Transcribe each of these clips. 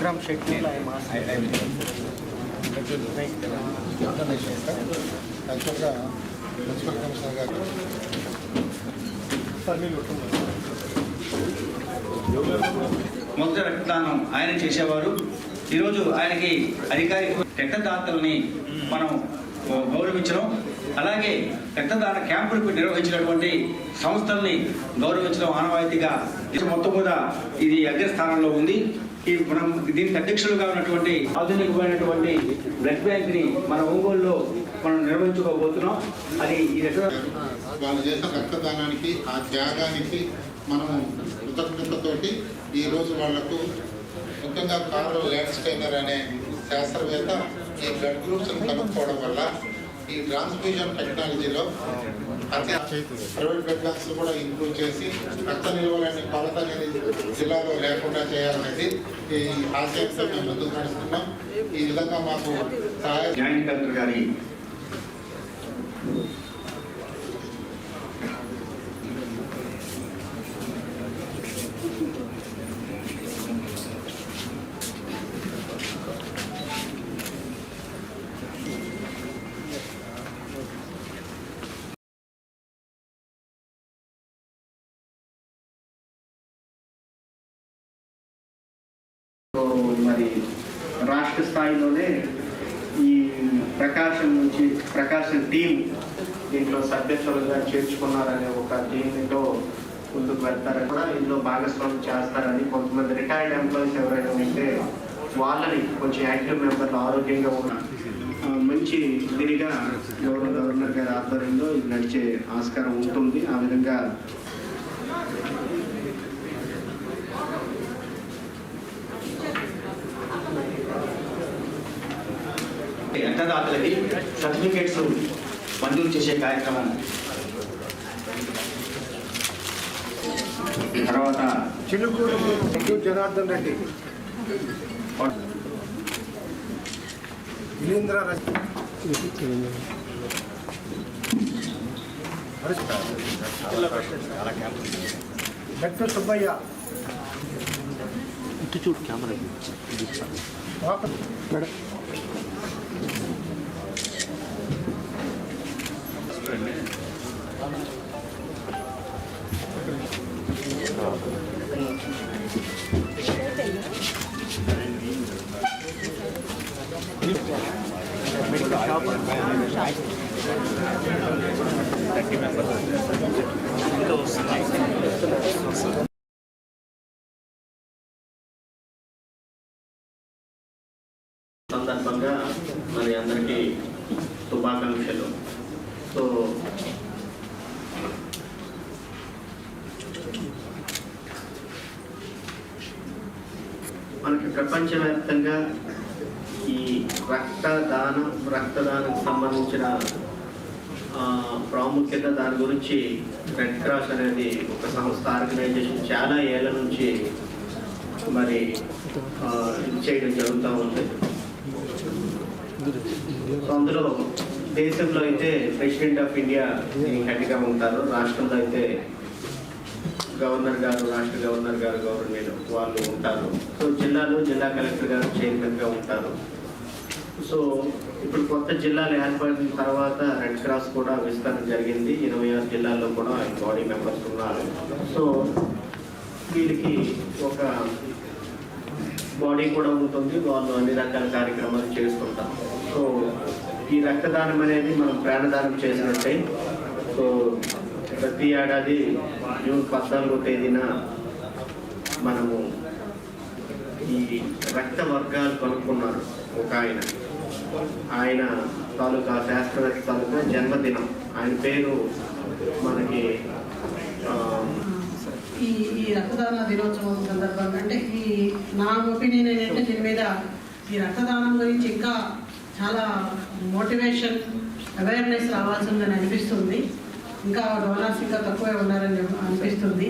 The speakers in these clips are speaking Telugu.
విక్రమ్ the program యాక్చువల్గా మున్సిపల్ కమిషనర్ గారు మొదటి రక్తదానం ఆయన చేసేవారు. ఈరోజు ఆయనకి అధికారి రక్తదాతల్ని మనం గౌరవించడం అలాగే రక్తదాన క్యాంపులకు నిర్వహించినటువంటి సంస్థల్ని గౌరవించడం ఆనవాయితీగా మొత్తం కూడా ఇది అగ్రస్థానంలో ఉంది. ఈ మనం దీనికి అధ్యక్షులుగా ఉన్నటువంటి ఆధునికమైనటువంటి బ్లడ్ బ్యాంక్ని మన ఒంగోలులో మనం నిర్వహించుకోబోతున్నాం. అది ఈ వాళ్ళు చేసిన రక్తదానానికి ఆ త్యాగానికి మనం కృతజ్ఞతతోటి ఈ రోజు వాళ్ళకు ముఖ్యంగా కార్లో ల్యాండ్ స్టైనర్ అనే శాస్త్రవేత్త ఈ బ్లడ్ గ్రూప్స్ కనుక్కోవడం వల్ల ఈ ట్రాన్స్ఫ్యూజన్ టెక్నాలజీలో అతి ప్రైవేట్ బ్లడ్ బ్యాంక్స్ కూడా ఇంప్రూవ్ చేసి రక్త నిల్వలని కొరత అనేది జిల్లాలో లేకుండా చేయాలనేది ఈ ఆశయంతో మేము ముందుకు నడుస్తున్నాం. ఈ విధంగా మాకు సహాయ జాయింట్ కలెక్టర్ గారి సో మరి రాష్ట్ర స్థాయిలోనే ఈ ప్రకాశం నుంచి ప్రకాశం టీం దీంట్లో సభ్యత్వంగా చేర్చుకున్నారనే ఒక దీనితో ముందుకు వెళ్తారని కూడా ఇందులో భాగస్వామ్యం చేస్తారని కొంతమంది రిటైర్డ్ ఎంప్లాయీస్ ఎవరైనా ఉంటే వాళ్ళని కొంచెం యాక్టివ్ మెంబర్లు ఆరోగ్యంగా ఉన్న మంచి ఇదిగా గవర్నర్ గవర్నర్ గారి ఆధ్వర్యంలో ఇది నడిచే ఆస్కారం ఉంటుంది. ఆ విధంగా రక్తదాతలకి సర్టిఫికేట్స్ మంజూరు చేసే కార్యక్రమం. తర్వాత చిలుకూరు జనార్దన్ రెడ్డి. వీరేంద్ర రజ- డాక్టర్ సుబ్బయ్య. వాక- సందర్భంగా మరి అందరికీ శుభాకాంక్షలు సో మనకి ప్రపంచవ్యాప్తంగా ఈ రక్తదానం రక్తదానం సంబంధించిన ఆ, ప్రాముఖ్యత దాని గురించి రెడ్ క్రాస్ అనేది ఒక సంస్థ ఆర్గనైజేషన్ చాలా ఏళ్ళ నుంచి మరి ఇది చేయడం జరుగుతూ ఉంది. అందులో దేశంలో అయితే ప్రెసిడెంట్ ఆఫ్ ఇండియా హెడ్గా ఉంటారు. రాష్ట్రంలో అయితే గవర్నర్ గారు రాష్ట్ర గవర్నర్ గారు గవర్నమెంట్ వాళ్ళు ఉంటారు. సో జిల్లాలో జిల్లా కలెక్టర్ గారు చైర్మన్గా ఉంటారు. సో ఇప్పుడు కొత్త జిల్లాలు ఏర్పడిన తర్వాత రెడ్ క్రాస్ కూడా విస్తరణ జరిగింది. ఇరవై ఆరు జిల్లాల్లో కూడా బాడీ మెంబర్స్ ఉన్నారు. సో వీళ్ళకి ఒక బాడీ కూడా ఉంటుంది. వాళ్ళు అన్ని రకాల కార్యక్రమాలు చేస్తుంటారు. సో ఈ రక్తదానం అనేది మనం ప్రాణదానం చేసినట్టే. సో ప్రతి ఏడాది జూన్ పద్నాలుగో తేదీన మనము ఈ రక్త వర్గాలు కనుక్కున్నారు ఒక ఆయన. ఆయన తాలూకా శాస్త్రవేత్త తాలూకా జన్మదినం. ఆయన పేరు మనకి ఈ రక్తదాన దినోత్సవం సందర్భంగా అంటే ఈ నా ఒపీనియన్ ఏంటంటే దీని మీద ఈ రక్తదానం గురించి ఇంకా చాలా మోటివేషన్ అవేర్నెస్ రావాల్సిందని అనిపిస్తుంది. ఇంకా డోనర్స్ ఇంకా తక్కువే ఉన్నారని అనిపిస్తుంది.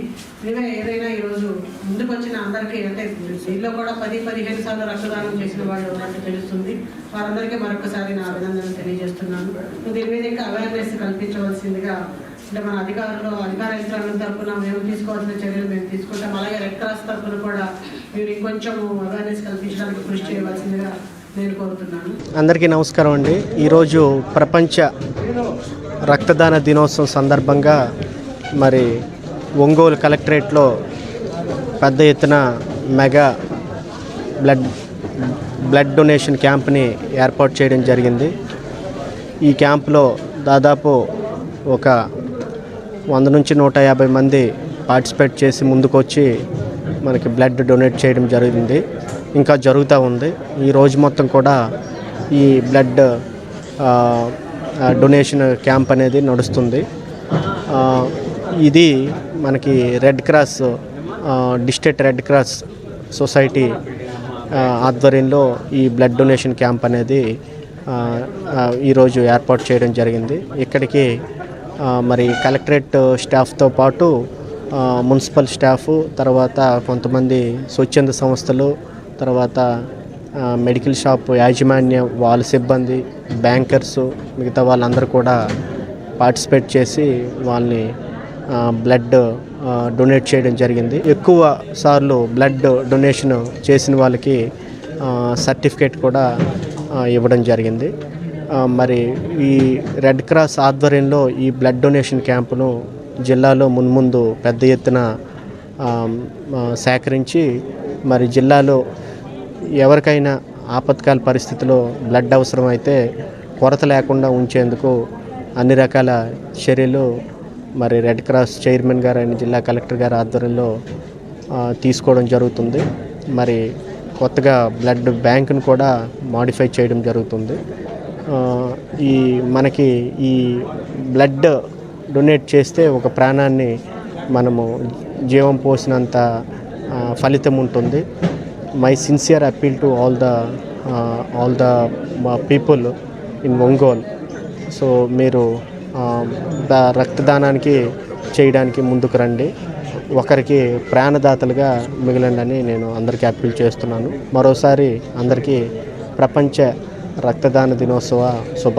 ఇవే ఏదైనా ఈరోజు ముందుకు వచ్చిన అందరికీ అంటే దీనిలో కూడా పది పదిహేను సార్లు రక్తదానం చేసిన వాళ్ళు ఉన్నట్టు తెలుస్తుంది వారందరికీ మరొకసారి నా అభినందనలు తెలియజేస్తున్నాను. దీని మీద ఇంకా అవేర్నెస్ కల్పించవలసిందిగా అంటే మన అధికారులు అధికార యంత్రాంగం తరఫున మేము తీసుకోవాల్సిన చర్యలు మేము తీసుకుంటాం. అలాగే రెడ్ క్రాస్ తరఫున కూడా మీరు ఇంకొంచెం అవేర్నెస్ కల్పించడానికి కృషి చేయవలసిందిగా అందరికీ నమస్కారం అండి. ఈరోజు ప్రపంచ రక్తదాన దినోత్సవం సందర్భంగా మరి ఒంగోలు కలెక్టరేట్లో పెద్ద ఎత్తున మెగా బ్లడ్ బ్లడ్ డొనేషన్ క్యాంప్ని ఏర్పాటు చేయడం జరిగింది. ఈ క్యాంప్లో దాదాపు ఒక వంద నుంచి నూట యాభై మంది పార్టిసిపేట్ చేసి ముందుకొచ్చి మనకి బ్లడ్ డొనేట్ చేయడం జరిగింది. ఇంకా జరుగుతూ ఉంది. ఈ రోజు మొత్తం కూడా ఈ బ్లడ్ డొనేషన్ క్యాంప్ అనేది నడుస్తుంది. ఇది మనకి red cross district red cross society ఆధ్వర్యంలో ఈ బ్లడ్ డొనేషన్ క్యాంప్ అనేది ఈరోజు ఏర్పాటు చేయడం జరిగింది. ఇక్కడికి మరి కలెక్టరేట్ స్టాఫ్తో పాటు మున్సిపల్ స్టాఫ్ తర్వాత కొంతమంది స్వచ్ఛంద సంస్థలు తర్వాత మెడికల్ షాప్ యాజమాన్యం వాళ్ళ సిబ్బంది బ్యాంకర్స్ మిగతా వాళ్ళందరూ కూడా పార్టిసిపేట్ చేసి వాళ్ళని బ్లడ్ డొనేట్ చేయడం జరిగింది. ఎక్కువ సార్లు బ్లడ్ డొనేషన్ చేసిన వాళ్ళకి సర్టిఫికేట్ కూడా ఇవ్వడం జరిగింది. మరి ఈ రెడ్ క్రాస్ ఆధ్వర్యంలో ఈ బ్లడ్ డొనేషన్ క్యాంపును జిల్లాలో మున్ముందు పెద్ద ఎత్తున సేకరించి మరి జిల్లాలో ఎవరికైనా ఆపత్కాల పరిస్థితిలో బ్లడ్ అవసరం అయితే కొరత లేకుండా ఉంచేందుకు అన్ని రకాల చర్యలు మరి రెడ్ క్రాస్ చైర్మన్ గారు అయిన జిల్లా కలెక్టర్ గారి ఆధ్వర్యంలో తీసుకోవడం జరుగుతుంది. మరి కొత్తగా బ్లడ్ బ్యాంకును కూడా మాడిఫై చేయడం జరుగుతుంది. ఈ మనకి ఈ బ్లడ్ డొనేట్ చేస్తే ఒక ప్రాణాన్ని మనము జీవం పోసినంత ఫలితం ఉంటుంది. My sincere appeal to all the all the people in Ongole so మీరు రక్తదానానికి చేయడానికి ముందుకు రండి. ఒకరికి ప్రాణదాతలుగా మిగిలండి నేను అందరికీ అప్పీల్ చేస్తున్నాను. మరోసారి అందరికీ ప్రపంచ రక్తదాన దినోత్సవ శుభాకాంక్షలు.